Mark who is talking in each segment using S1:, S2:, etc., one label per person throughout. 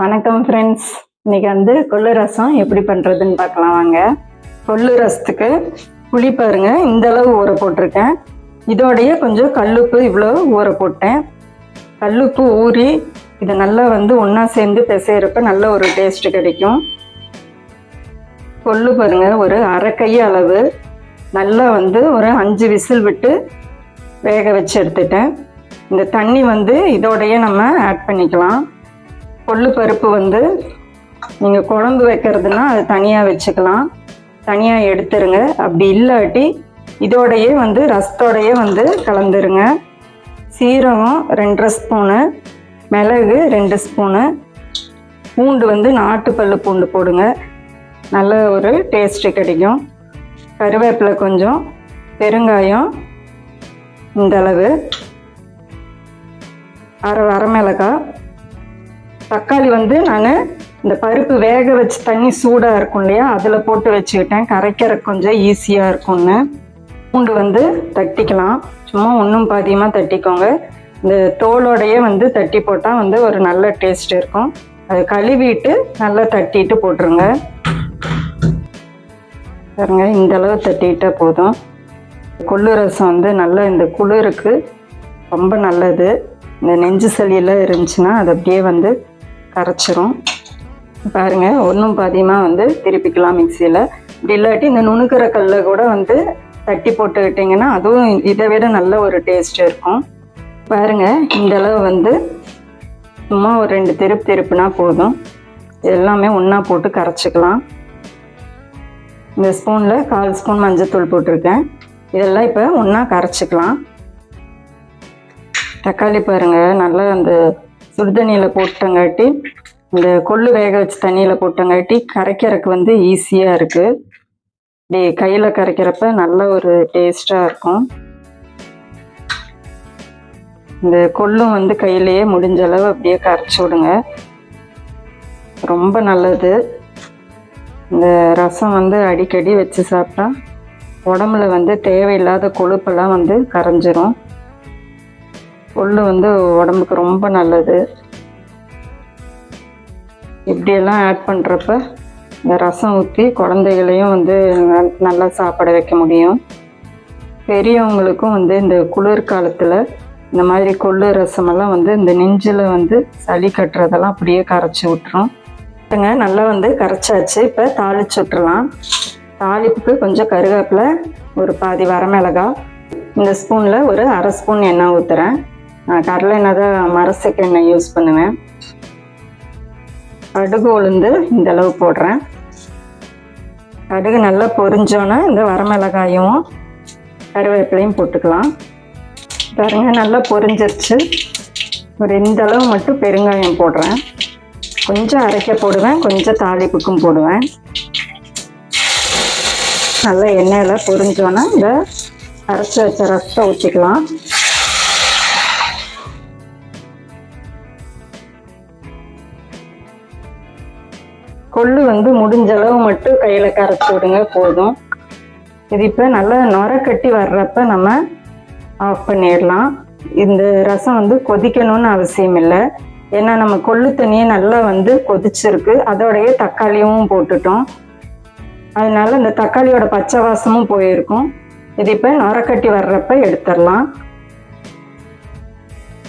S1: வணக்கம் ஃப்ரெண்ட்ஸ் இன்னைக்கு வந்து கொள்ளு ரசம் எப்படி பண்ணுறதுன்னு பார்க்கலாம் வாங்க. கொள்ளு ரசத்துக்கு புளி பாருங்க. இந்த அளவு ஊற போட்டிருக்கேன். இதோடைய கொஞ்சம் கல்லுப்பு இவ்வளோ ஊற போட்டேன். கல்லுப்பு ஊறி இதை நல்லா வந்து ஒன்றா சேர்ந்து பிசைகிறப்ப நல்ல ஒரு டேஸ்ட் கிடைக்கும். கொள்ளு பாருங்க ஒரு அரை கை அளவு. நல்லா வந்து ஒரு அஞ்சு விசில் விட்டு வேக வச்சு எடுத்துட்டேன். இந்த தண்ணி வந்து இதோடையே நம்ம ஆட் பண்ணிக்கலாம். கொள்ளு பருப்பு வந்து நீங்கள் குழம்பு வைக்கிறதுனா அது தனியாக வச்சுக்கலாம். தனியாக எடுத்துருங்க. அப்படி இல்லாட்டி இதோடையே வந்து ரசத்தோடையே வந்து கலந்துருங்க. சீரகம் ரெண்டரை ஸ்பூனு மிளகு ரெண்டு ஸ்பூனு பூண்டு வந்து நாட்டுப்பல் பூண்டு போடுங்க. நல்ல ஒரு டேஸ்ட்டு கிடைக்கும். கருவேப்பிலை கொஞ்சம் பெருங்காயம் இந்த அளவு அரை வரமிளகாய் தக்காளி வந்து நான் இந்த பருப்பு வேக வச்சு தண்ணி சூடாக இருக்கும் இல்லையா? அதில் போட்டு வச்சுக்கிட்டேன். கரைக்கிற கொஞ்சம் ஈஸியாக இருக்கும்னு. பூண்டு வந்து தட்டிக்கலாம். சும்மா ஒன்றும் பாதியமாக தட்டிக்கோங்க. இந்த தோலோடையே வந்து தட்டி போட்டால் வந்து ஒரு நல்ல டேஸ்ட் இருக்கும். அது கழுவிட்டு நல்லா தட்டிட்டு போட்டுருங்க. பாருங்க இந்த அளவு போதும். கொள்ளு ரசம் வந்து நல்லா இந்த குளிருக்கு. ரொம்ப நல்லது. இந்த நெஞ்சு சளியெல்லாம் இருந்துச்சுன்னா அது அப்படியே வந்து கரைச்சிரும். பாருங்க ஒன்றும் பாதியமாக வந்து திருப்பிக்கலாம் மிக்சியில். இப்படி இல்லாட்டி இந்த நுணுக்கிற கல்லை கூட வந்து தட்டி போட்டுக்கிட்டிங்கன்னா அதுவும் இதை விட நல்ல ஒரு டேஸ்ட் இருக்கும். பாருங்க இந்த அளவு வந்து சும்மா ஒரு ரெண்டு திருப்பு திருப்புனா போதும். எல்லாமே ஒன்றா போட்டு கரைச்சிக்கலாம். இந்த ஸ்பூனில் கால் ஸ்பூன் மஞ்சத்தூள் போட்டிருக்கேன். இதெல்லாம் இப்போ ஒன்றா கரைச்சிக்கலாம். தக்காளி பாருங்கள் நல்லா அந்த சுடுதண்ணியில் போட்டங்காட்டி இந்த கொள்ளு வேக வச்சு தண்ணியில் போட்டங்காட்டி கரைக்கிறதுக்கு வந்து ஈஸியாக இருக்குது இப்படி கையில் கரைக்கிறப்ப நல்ல ஒரு டேஸ்ட்டாக இருக்கும். இந்த கொள்ளும் வந்து கையிலேயே முடிஞ்ச அளவு அப்படியே கரைச்சி விடுங்க. ரொம்ப நல்லது. இந்த ரசம் வந்து அடிக்கடி வச்சு சாப்பிட்டா உடம்புல வந்து தேவையில்லாத கொழுப்பெல்லாம் வந்து கரைஞ்சிரும். கொள்ளு வந்து உடம்புக்கு ரொம்ப நல்லது. இப்படியெல்லாம் ஆட் பண்ணுறப்ப இந்த ரசம் ஊற்றி குழந்தைகளையும் வந்து நல்- நல்லா சாப்பிட வைக்க முடியும். பெரியவங்களுக்கும் வந்து இந்த குளிர்காலத்தில் இந்த மாதிரி கொள்ளு ரசமெல்லாம் வந்து இந்த நெஞ்சில் வந்து சளி கட்டுறதெல்லாம் அப்படியே கரைச்சி விட்டுரும். பாருங்க, நல்லா வந்து கரைச்சாச்சு. இப்போ தாளிச்சு விட்டுறலாம். தாளிப்புக்கு கொஞ்சம் கருவேப்பிலை ஒரு பாதி வரமிளகாய் இந்த ஸ்பூனில் ஒரு அரை ஸ்பூன் எண்ணெய் ஊற்றுறேன் நான் கடலை எண்ணெய் தான் மரசெக்கு எண்ணெய் யூஸ் பண்ணுவேன். கடுகு உளுந்து இந்த அளவு போடுறேன். கடுகு நல்லா பொரிஞ்சோன்னே இந்த வரமிளகாயும் கருவேப்பிலையும் போட்டுக்கலாம். பாருங்க நல்லா பொரிஞ்சிருச்சு. ஒரு இந்த அளவு மட்டும் பெருங்காயம் போடுறேன். கொஞ்சம் அரைக்க போடுவேன் கொஞ்சம் தாளிப்புக்கும் போடுவேன். நல்லா எண்ணெயில் பொரிஞ்சோன்னே இந்த அரைச்சி வச்ச ரசத்தை ஊற்றிக்கலாம் கொள்ளு வந்து முடிஞ்ச அளவு மட்டும் கையில் கரைச்சி விடுங்க போதும். இது இப்போ நல்லா நுர கட்டி வர்றப்ப நம்ம ஆஃப் பண்ணிடலாம். இந்த ரசம் வந்து கொதிக்கணும்னு அவசியம் இல்லை. ஏன்னா நம்ம கொள்ளு தண்ணியை நல்லா வந்து கொதிச்சிருக்கு. அதோடைய தக்காளியும் போட்டுட்டோம். அதனால இந்த தக்காளியோட பச்சை வாசமும் போயிருக்கும். இது இப்போ நுரக்கட்டி வர்றப்ப எடுத்துடலாம்.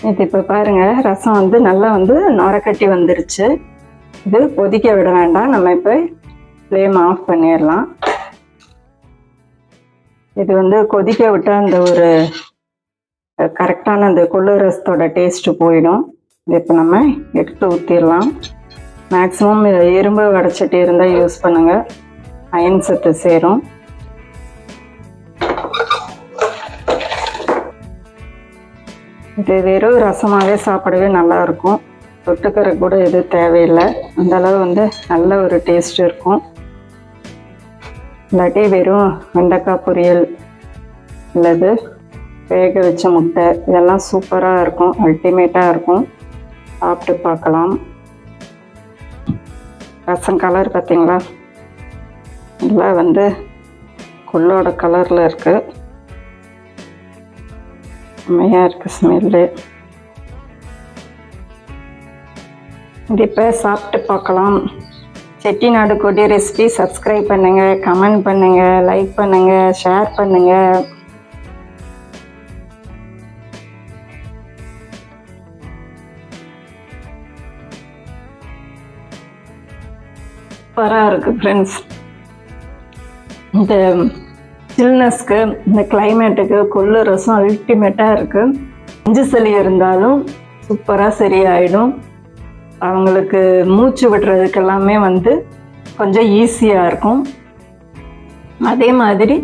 S1: இது இப்போ பாருங்க ரசம் வந்து நல்லா வந்து நுரக்கட்டி வந்துருச்சு. இது கொதிக்க விட வேண்டாம். நம்ம இப்போ ஃப்ளேம் ஆஃப் பண்ணிடலாம். இது வந்து கொதிக்க விட்டால் அந்த ஒரு கரெக்டான அந்த கொள்ளு ரசத்தோட டேஸ்ட்டு போயிடும். இது இப்போ நம்ம எடுத்து ஊற்றிடலாம் மேக்ஸிமம் இரும்பு வடைச்சட்டி இருந்தால் யூஸ் பண்ணுங்கள் அயன் சத்து சேரும். இது வெறும் ரசமாகவே சாப்பிடவே நல்லா இருக்கும். தொட்டுக்கிற கூட எதுவும் தேவையில்லை. அந்த அளவு வந்து நல்ல ஒரு டேஸ்ட் இருக்கும். இல்லாட்டி வெறும் வெண்டைக்காய் பொரியல் அல்லது வேக வச்ச முட்டை இதெல்லாம் சூப்பராக இருக்கும். அல்டிமேட்டாக இருக்கும். சாப்பிட்டு பார்க்கலாம். ரசம் கலர் பார்த்தீங்களா? நல்லா வந்து குள்ளோட கலரில் இருக்குது செம்மையாக இருக்குது ஸ்மெல்லு இது இப்போ சாப்பிட்டு பார்க்கலாம். செட்டிநாடு கொடி ரெசிபி சப்ஸ்கிரைப் பண்ணுங்கள் கமெண்ட் பண்ணுங்கள் லைக் பண்ணுங்கள் ஷேர் பண்ணுங்கள் சூப்பராக இருக்குது ஃப்ரெண்ட்ஸ் இந்த சில்னஸ்க்கு இந்த கிளைமேட்டுக்கு கொள்ளு ரசம் அல்டிமேட்டாக இருக்குது நெஞ்சு சளி இருந்தாலும் சூப்பராக சரியாயிடும். அவங்களுக்கு மூச்சு விடுறதுக்கு எல்லாமே வந்து கொஞ்சம் ஈஸியாக இருக்கும். அதே மாதிரி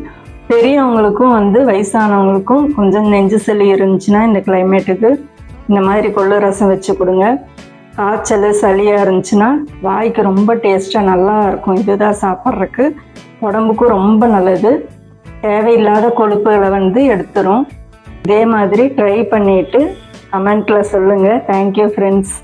S1: பெரியவங்களுக்கும் வந்து வயசானவங்களுக்கும் கொஞ்சம் நெஞ்சு சளி இருந்துச்சுன்னா இந்த கிளைமேட்டுக்கு இந்த மாதிரி கொள்ளு ரசம் வச்சு கொடுங்க. காய்ச்சல் சளியாக இருந்துச்சுன்னா வாய்க்கு ரொம்ப டேஸ்ட்டாக நல்லா இருக்கும். இதுதான் சாப்பிட்றதுக்கு. உடம்புக்கும் ரொம்ப நல்லது. தேவையில்லாத கொழுப்புகளை வந்து எடுத்துரும். இதே மாதிரி ட்ரை பண்ணிவிட்டு கமெண்ட்டில் சொல்லுங்கள் தேங்க்யூ ஃப்ரெண்ட்ஸ்